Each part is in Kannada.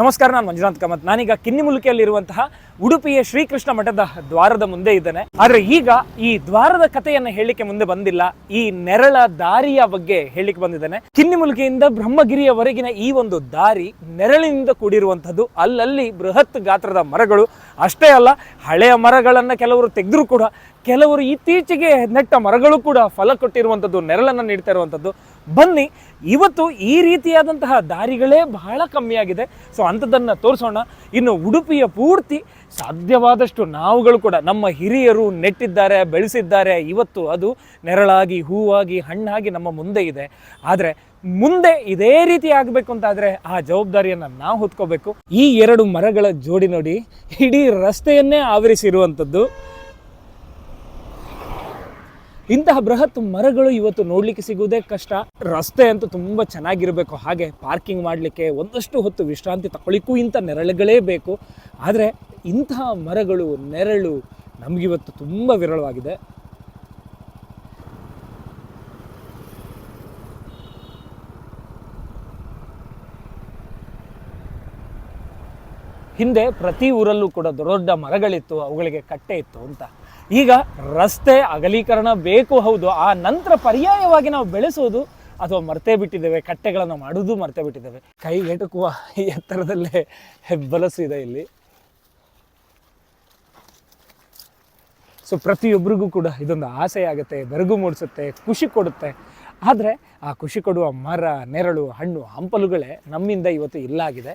ನಮಸ್ಕಾರ, ನಾನು ಮಂಜುನಾಥ್ ಕಾಮತ್. ನಾನೀಗ ಕಿನ್ನಿಮುಲುಕಿಯಲ್ಲಿರುವಂತಹ ಉಡುಪಿಯ ಶ್ರೀಕೃಷ್ಣ ಮಠದ ದ್ವಾರದ ಮುಂದೆ ಇದ್ದೇನೆ. ಆದ್ರೆ ಈಗ ಈ ದ್ವಾರದ ಕಥೆಯನ್ನ ಹೇಳಲಿಕ್ಕೆ ಮುಂದೆ ಬಂದಿಲ್ಲ. ಈ ನೆರಳ ದಾರಿಯ ಬಗ್ಗೆ ಹೇಳಲಿಕ್ಕೆ ಬಂದಿದ್ದೇನೆ. ಕಿನ್ನಿಮುಲುಕಿಯಿಂದ ಬ್ರಹ್ಮಗಿರಿಯವರೆಗಿನ ಈ ಒಂದು ದಾರಿ ನೆರಳಿನಿಂದ ಕೂಡಿರುವಂಥದ್ದು. ಅಲ್ಲಲ್ಲಿ ಬೃಹತ್ ಗಾತ್ರದ ಮರಗಳು. ಅಷ್ಟೇ ಅಲ್ಲ, ಹಳೆಯ ಮರಗಳನ್ನ ಕೆಲವರು ತೆಗೆದ್ರು ಕೂಡ ಕೆಲವರು ಇತ್ತೀಚೆಗೆ ನೆಟ್ಟ ಮರಗಳು ಕೂಡ ಫಲ ಕೊಟ್ಟಿರುವಂಥದ್ದು, ನೆರಳನ್ನು ನೀಡ್ತಾ ಇರುವಂಥದ್ದು. ಬನ್ನಿ, ಇವತ್ತು ಈ ರೀತಿಯಾದಂತಹ ದಾರಿಗಳೇ ಬಹಳ ಕಮ್ಮಿಯಾಗಿದೆ ಸೊ ಅಂಥದ್ದನ್ನು ತೋರಿಸೋಣ. ಇನ್ನು ಉಡುಪಿಯ ಪೂರ್ತಿ ಸಾಧ್ಯವಾದಷ್ಟು ನಾವುಗಳು ಕೂಡ, ನಮ್ಮ ಹಿರಿಯರು ನೆಟ್ಟಿದ್ದಾರೆ, ಬೆಳೆಸಿದ್ದಾರೆ. ಇವತ್ತು ಅದು ನೆರಳಾಗಿ, ಹೂವಾಗಿ, ಹಣ್ಣಾಗಿ ನಮ್ಮ ಮುಂದೆ ಇದೆ. ಆದರೆ ಮುಂದೆ ಇದೇ ರೀತಿ ಆಗಬೇಕು ಅಂತಾದರೆ ಆ ಜವಾಬ್ದಾರಿಯನ್ನು ನಾವು ಹೊತ್ಕೋಬೇಕು. ಈ ಎರಡು ಮರಗಳ ಜೋಡಿ ನೋಡಿ, ಇಡೀ ರಸ್ತೆಯನ್ನೇ ಆವರಿಸಿರುವಂಥದ್ದು. ಇಂತಹ ಬೃಹತ್ ಮರಗಳು ಇವತ್ತು ನೋಡ್ಲಿಕ್ಕೆ ಸಿಗುವುದೇ ಕಷ್ಟ. ರಸ್ತೆ ಅಂತೂ ತುಂಬ ಚೆನ್ನಾಗಿರಬೇಕು. ಹಾಗೆ ಪಾರ್ಕಿಂಗ್ ಮಾಡಲಿಕ್ಕೆ ಒಂದಷ್ಟು ಹೊತ್ತು ವಿಶ್ರಾಂತಿ ತಗೊಳ್ಳಿಕ್ಕೂ ಇಂಥ ನೆರಳುಗಳೇ ಬೇಕು. ಆದರೆ ಇಂತಹ ಮರಗಳು, ನೆರಳು ನಮಗಿವತ್ತು ತುಂಬ ವಿರಳವಾಗಿದೆ. ಹಿಂದೆ ಪ್ರತಿ ಊರಲ್ಲೂ ಕೂಡ ದೊಡ್ಡ ದೊಡ್ಡ ಮರಗಳಿತ್ತು, ಅವುಗಳಿಗೆ ಕಟ್ಟೆ ಇತ್ತು ಅಂತ. ಈಗ ರಸ್ತೆ ಅಗಲೀಕರಣ ಬೇಕು ಹೌದು, ಆ ನಂತರ ಪರ್ಯಾಯವಾಗಿ ನಾವು ಬೆಳೆಸೋದು ಅಥವಾ ಮರ್ತೇ ಬಿಟ್ಟಿದ್ದೇವೆ, ಕಟ್ಟೆಗಳನ್ನು ಮಾಡೋದು ಮರ್ತೇ ಬಿಟ್ಟಿದ್ದೇವೆ. ಕೈ ಎಟುಕುವ ಈ ಎತ್ತರದಲ್ಲೇ ಹೆಬ್ಬಲಸು ಇದೆ ಇಲ್ಲಿ. ಸೊ ಪ್ರತಿಯೊಬ್ಬರಿಗೂ ಕೂಡ ಇದೊಂದು ಆಸೆ ಆಗುತ್ತೆ ಬೆರಗು ಮೂಡಿಸುತ್ತೆ, ಖುಷಿ ಕೊಡುತ್ತೆ. ಆದರೆ ಆ ಖುಷಿ ಕೊಡುವ ಮರ, ನೆರಳು, ಹಣ್ಣು, ಹಂಪಲುಗಳೇ ನಮ್ಮಿಂದ ಇವತ್ತು ಇಲ್ಲಾಗಿದೆ.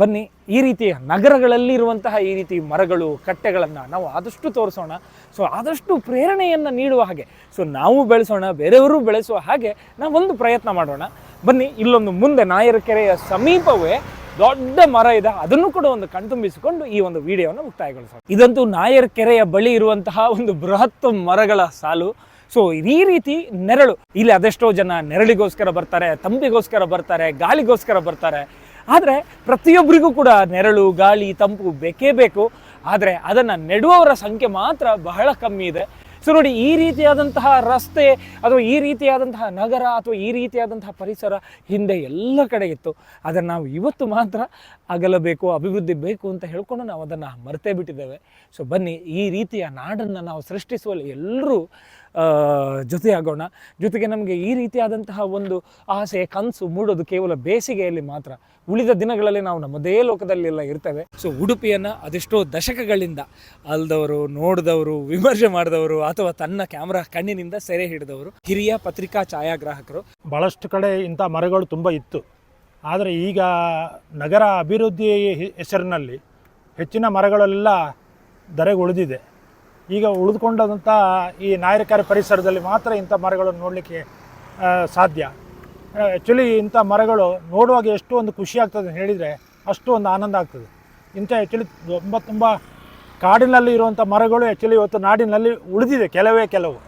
ಬನ್ನಿ, ಈ ರೀತಿಯ ನಗರಗಳಲ್ಲಿ ಇರುವಂತಹ ಈ ರೀತಿ ಮರಗಳು, ಕಟ್ಟೆಗಳನ್ನು ನಾವು ಆದಷ್ಟು ತೋರಿಸೋಣ. ಸೊ ಆದಷ್ಟು ಪ್ರೇರಣೆಯನ್ನು ನೀಡುವ ಹಾಗೆ. ಸೊ ನಾವು ಬೆಳೆಸೋಣ, ಬೇರೆಯವರು ಬೆಳೆಸುವ ಹಾಗೆ ನಾವೊಂದು ಪ್ರಯತ್ನ ಮಾಡೋಣ. ಬನ್ನಿ, ಇಲ್ಲೊಂದು ಮುಂದೆ ನಾಯರ ಕೆರೆಯ ಸಮೀಪವೇ ದೊಡ್ಡ ಮರ ಇದೆ. ಅದನ್ನು ಕೂಡ ಒಂದು ಕಣ್ತುಂಬಿಸಿಕೊಂಡು ಈ ಒಂದು ವಿಡಿಯೋವನ್ನು ಮುಕ್ತಾಯಗೊಳಿಸೋಣ. ಇದಂತೂ ನಾಯರ್ ಕೆರೆಯ ಬಳಿ ಇರುವಂತಹ ಒಂದು ಬೃಹತ್ ಮರಗಳ ಸಾಲು. ಸೊ ಈ ರೀತಿ ನೆರಳು. ಇಲ್ಲಿ ಅದೆಷ್ಟೋ ಜನ ನೆರಳಿಗೋಸ್ಕರ ಬರ್ತಾರೆ ತಂಪಿಗೋಸ್ಕರ ಬರ್ತಾರೆ, ಗಾಳಿಗೋಸ್ಕರ ಬರ್ತಾರೆ. ಆದರೆ ಪ್ರತಿಯೊಬ್ಬರಿಗೂ ಕೂಡ ನೆರಳು, ಗಾಳಿ, ತಂಪು ಬೇಕೇ ಬೇಕು. ಆದರೆ ಅದನ್ನು ನೆಡುವವರ ಸಂಖ್ಯೆ ಮಾತ್ರ ಬಹಳ ಕಮ್ಮಿ ಇದೆ. ಸೊ ನೋಡಿ, ಈ ರೀತಿಯಾದಂತಹ ರಸ್ತೆ ಅಥವಾ ಈ ರೀತಿಯಾದಂತಹ ನಗರ ಅಥವಾ ಈ ರೀತಿಯಾದಂತಹ ಪರಿಸರ ಹಿಂದೆ ಎಲ್ಲ ಕಡೆ ಇತ್ತು. ಅದನ್ನು ನಾವು ಇವತ್ತು ಮಾತ್ರ ಅಗಲಬೇಕು, ಅಭಿವೃದ್ಧಿ ಬೇಕು ಅಂತ ಹೇಳ್ಕೊಂಡು ನಾವು ಅದನ್ನು ಮರೆತೇ ಬಿಟ್ಟಿದ್ದೇವೆ. ಸೊ ಬನ್ನಿ, ಈ ರೀತಿಯ ನಾಡನ್ನು ನಾವು ಸೃಷ್ಟಿಸುವಲ್ಲಿ ಎಲ್ಲರೂ ಜೊತೆಯಾಗೋಣ. ಜೊತೆಗೆ ನಮಗೆ ಈ ರೀತಿಯಾದಂತಹ ಒಂದು ಆಸೆ, ಕನಸು ಮೂಡೋದು ಕೇವಲ ಬೇಸಿಗೆಯಲ್ಲಿ ಮಾತ್ರ. ಉಳಿದ ದಿನಗಳಲ್ಲಿ ನಾವು ನಮ್ಮದೇ ಲೋಕದಲ್ಲೆಲ್ಲ ಇರ್ತೇವೆ. ಸೊ ಉಡುಪಿಯನ್ನು ಅದೆಷ್ಟೋ ದಶಕಗಳಿಂದ ಅಲ್ದವರು, ನೋಡಿದವರು, ವಿಮರ್ಶೆ ಮಾಡಿದವರು ಅಥವಾ ತನ್ನ ಕ್ಯಾಮ್ರಾ ಕಣ್ಣಿನಿಂದ ಸೆರೆ ಹಿಡಿದವರು ಹಿರಿಯ ಪತ್ರಿಕಾ ಛಾಯಾಗ್ರಾಹಕರು. ಭಾಳಷ್ಟು ಕಡೆ ಇಂಥ ಮರಗಳು ತುಂಬ ಇತ್ತು. ಆದರೆ ಈಗ ನಗರ ಅಭಿವೃದ್ಧಿ ಹೆಸರಿನಲ್ಲಿ ಹೆಚ್ಚಿನ ಮರಗಳೆಲ್ಲ ಧರೆಗೆ ಉಳಿದಿದೆ ಈಗ ಉಳಿದುಕೊಂಡಂಥ ಈ ನಾಯಕರ ಪರಿಸರದಲ್ಲಿ ಮಾತ್ರ ಇಂಥ ಮರಗಳನ್ನು ನೋಡಲಿಕ್ಕೆ ಸಾಧ್ಯ. ಆ್ಯಕ್ಚುಲಿ ಇಂಥ ಮರಗಳು ನೋಡುವಾಗ ಎಷ್ಟು ಒಂದು ಖುಷಿ ಆಗ್ತದೆ ಅಂತ ಹೇಳಿದರೆ ಅಷ್ಟು ಒಂದು ಆನಂದ ಆಗ್ತದೆ. ಇಂಥ ಆ್ಯಕ್ಚುಲಿ ತುಂಬ ತುಂಬ ಕಾಡಿನಲ್ಲಿ ಇರುವಂಥ ಮರಗಳು ಆ್ಯಕ್ಚುಲಿ ಇವತ್ತು ನಾಡಿನಲ್ಲಿ ಉಳಿದಿದೆ ಕೆಲವೇ ಕೆಲವು.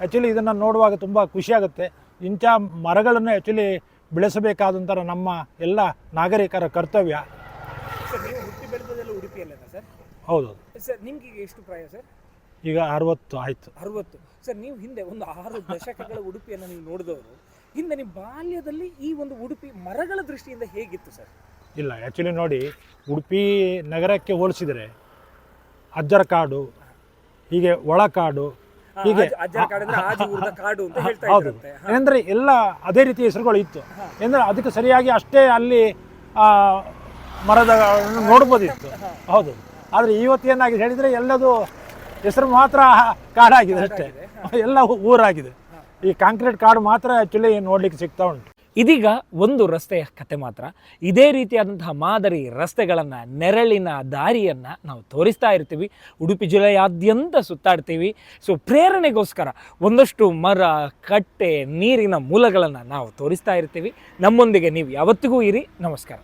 ಆ್ಯಕ್ಚುಲಿ ಇದನ್ನು ನೋಡುವಾಗ ತುಂಬ ಖುಷಿಯಾಗುತ್ತೆ ಇಂಥ ಮರಗಳನ್ನು ಆ್ಯಕ್ಚುಲಿ ಬೆಳೆಸಬೇಕಾದಂಥ ನಮ್ಮ ಎಲ್ಲ ನಾಗರಿಕರ ಕರ್ತವ್ಯ. ಸರ್ ನೀವು ಹುಟ್ಟಿ ಬೆಳೆದದೆಲ್ಲ ಉಡುಪಿಯಲ್ಲ ಸರ್? ಹೌದು ಸರ್ ನಿಮ್ಗೆ ಎಷ್ಟು ಪ್ರಾಯ ಸರ್? ಈಗ ಅರವತ್ತು ಆಯಿತು. ಅರವತ್ತು. ಸರ್ ನೀವು ಹಿಂದೆ ಒಂದು ಆರು ದಶಕಗಳ ಉಡುಪಿಯನ್ನು ನೀವು ನೋಡಿದವರು ಹಿಂದೆ ನಿಮ್ಮ ಬಾಲ್ಯದಲ್ಲಿ ಈ ಒಂದು ಉಡುಪಿ ಮರಗಳ ದೃಷ್ಟಿಯಿಂದ ಹೇಗಿತ್ತು ಸರ್? ಇಲ್ಲ ಆ್ಯಕ್ಚುಲಿ ನೋಡಿ ಉಡುಪಿ ನಗರಕ್ಕೆ ಹೋಲಿಸಿದರೆ ಅಜ್ಜರ ಕಾಡು ಹೀಗೆ ಒಳಕಾಡು ಹೀಗೆ ಕಾಡು ಅಂತ ಹೇಳ್ತಾ ಹೌದು. ಏನಂದ್ರೆ ಅಂದರೆ ಎಲ್ಲ ಅದೇ ರೀತಿ ಹೆಸರುಗಳು ಇತ್ತು. ಏನಂದ್ರೆ ಅದಕ್ಕೆ ಸರಿಯಾಗಿ ಅಷ್ಟೇ ಅಲ್ಲಿ ಮರದ ನೋಡ್ಬೋದಿತ್ತು. ಹೌದು. ಆದರೆ ಇವತ್ತು ಏನಾಗಿದೆ ಹೇಳಿದರೆ ಎಲ್ಲದು ಹೆಸರು ಮಾತ್ರ ಕಾಡಾಗಿದೆ ಅಷ್ಟೇ. ಎಲ್ಲ ಊರಾಗಿದೆ. ಈ ಕಾಂಕ್ರೀಟ್ ಕಾಡು ಮಾತ್ರ ಆ್ಯಕ್ಚುಲಿ ನೋಡ್ಲಿಕ್ಕೆ ಸಿಗ್ತಾ ಉಂಟು. ಇದೀಗ ಒಂದು ರಸ್ತೆಯ ಕತೆ ಮಾತ್ರ. ಇದೇ ರೀತಿಯಾದಂತಹ ಮಾದರಿ ರಸ್ತೆಗಳನ್ನು, ನೆರಳಿನ ದಾರಿಯನ್ನು ನಾವು ತೋರಿಸ್ತಾ ಇರ್ತೀವಿ. ಉಡುಪಿ ಜಿಲ್ಲೆಯಾದ್ಯಂತ ಸುತ್ತಾಡ್ತೀವಿ. ಸೊ ಪ್ರೇರಣೆಗೋಸ್ಕರ ಒಂದಷ್ಟು ಮರ, ಕಟ್ಟೆ, ನೀರಿನ ಮೂಲಗಳನ್ನು ನಾವು ತೋರಿಸ್ತಾ ಇರ್ತೀವಿ. ನಮ್ಮೊಂದಿಗೆ ನೀವು ಯಾವತ್ತಿಗೂ ಇರಿ. ನಮಸ್ಕಾರ.